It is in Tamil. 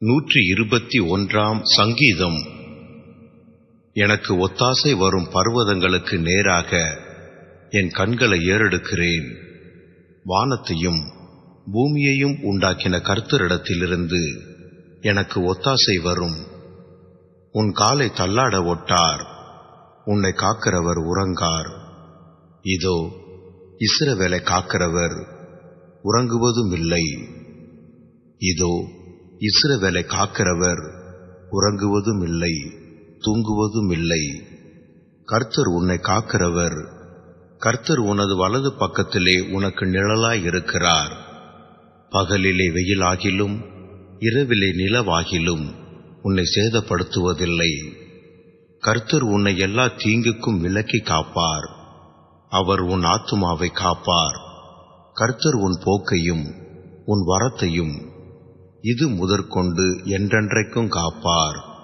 நூற்றி இருபத்தி ஒன்றாம் சங்கீதம். எனக்கு ஒத்தாசை வரும் பர்வதங்களுக்கு நேராக என் கண்களை ஏறெடுக்கிறேன். வானத்தையும் பூமியையும் உண்டாக்கின கர்த்தரிடத்திலிருந்து எனக்கு ஒத்தாசை வரும். உன் காலை தள்ளாட ஒட்டார் உன்னை காக்கிறவர் உறங்கார். இதோ இசிறவேலை காக்கிறவர் உறங்குவதும் இல்லை இதோ இஸ்ரவேலை காக்கிறவர் உறங்குவதும் இல்லை தூங்குவதும் இல்லை கர்த்தர் உன்னை காக்கிறவர் கர்த்தர் உனது வலது பக்கத்திலே உனக்கு நிழலாய் இருக்கிறார் பகலிலே வெயிலாகிலும் இரவிலே நிலவாகிலும் உன்னை சேதப்படுத்துவதில்லை. கர்த்தர் உன்னை எல்லா தீங்குக்கும் விலக்கி காப்பார். அவர் உன் ஆத்துமாவை காப்பார். கர்த்தர் உன் போக்கையும் உன் வரத்தையும் இது முதற்கொண்டு என்றென்றைக்கும் காப்பார்.